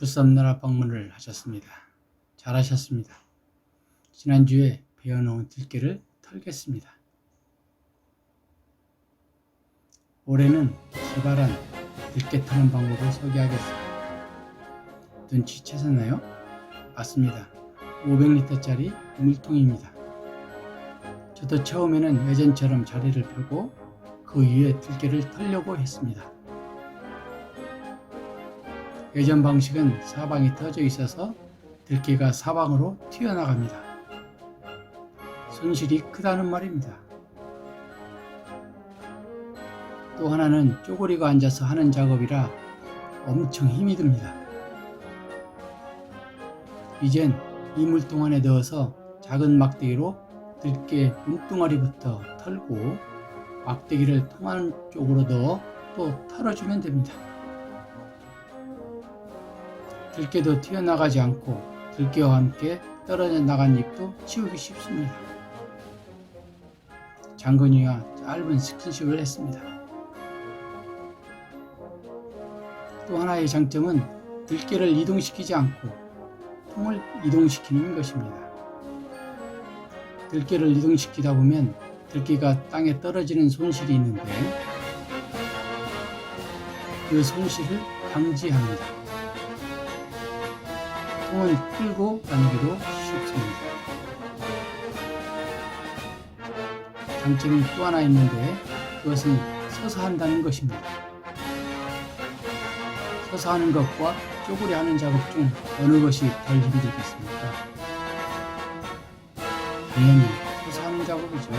부썸나라 방문을 하셨습니다. 잘하셨습니다. 지난주에 베어놓은 들깨를 털겠습니다. 올해는 기발한 들깨 터는 방법을 소개하겠습니다. 눈치채셨나요? 맞습니다. 500리터짜리 물통입니다. 저도 처음에는 예전처럼 자리를 펴고 그 위에 들깨를 털려고 했습니다. 예전 방식은 사방이 터져 있어서 들깨가 사방으로 튀어나갑니다. 손실이 크다는 말입니다. 또 하나는 쪼그리고 앉아서 하는 작업이라 엄청 힘이 듭니다. 이젠 이물통 안에 넣어서 작은 막대기로 들깨 몸뚱아리부터 털고 막대기를 통한 쪽으로 넣어 또 털어주면 됩니다. 들깨도 튀어나가지 않고 들깨와 함께 떨어져 나간 잎도 치우기 쉽습니다. 장건이와 짧은 스킨십을 했습니다. 또 하나의 장점은 들깨를 이동시키지 않고 통을 이동시키는 것입니다. 들깨를 이동시키다 보면 들깨가 땅에 떨어지는 손실이 있는데 그 손실을 방지합니다. 통을 끌고 다니기도 쉽습니다. 장점이 또 하나 있는데 그것은 서서 한다는 것입니다. 서서 하는 것과 쪼그려 하는 작업 중 어느 것이 덜 힘들겠습니까? 당연히 서서 하는 작업이죠.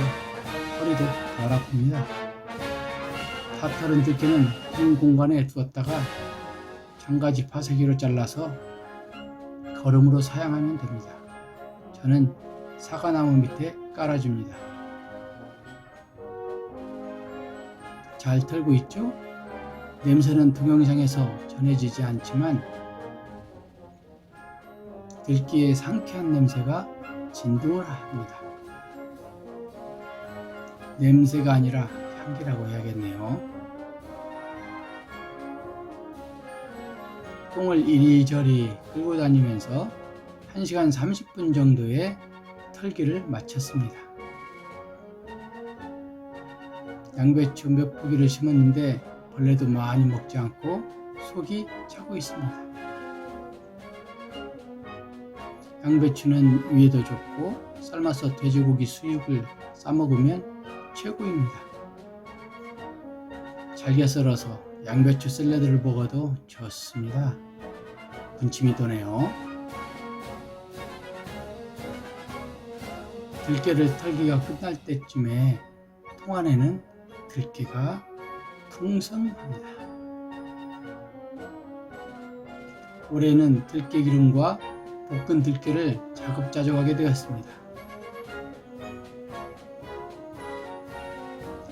허리도 덜 아픕니다. 다 털은 들깨는 빈 공간에 두었다가 장가지 파쇄기로 잘라서 거름으로 사용하면 됩니다. 저는 사과나무 밑에 깔아줍니다. 잘 털고 있죠? 냄새는 동영상에서 전해지지 않지만 들기의 상쾌한 냄새가 진동을 합니다. 냄새가 아니라 향기라고 해야겠네요. 똥을 이리저리 끌고 다니면서 1시간 30분 정도의 털기를 마쳤습니다. 양배추 몇 포기를 심었는데 벌레도 많이 먹지 않고 속이 차고 있습니다. 양배추는 위에도 좋고 삶아서 돼지고기 수육을 싸먹으면 최고입니다. 잘게 썰어서 양배추 샐러드를 먹어도 좋습니다. 군침이 도네요. 들깨를 털기가 끝날 때쯤에 통 안에는 들깨가 풍성합니다. 올해는 들깨 기름과 볶은 들깨를 자급자족하게 되었습니다.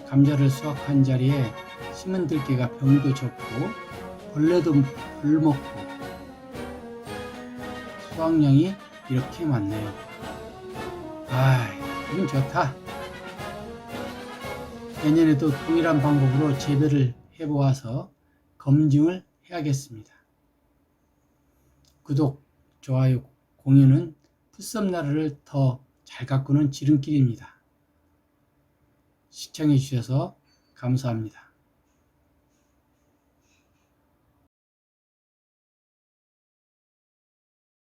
감자를 수확한 자리에 심은 들깨가 병도 적고 벌레도 덜 먹고 수확량이 이렇게 많네요. 아, 이건 좋다. 내년에도 동일한 방법으로 재배를 해보아서 검증을 해야겠습니다. 구독, 좋아요, 공유는 풋썸나라를 더 잘 가꾸는 지름길입니다. 시청해 주셔서 감사합니다.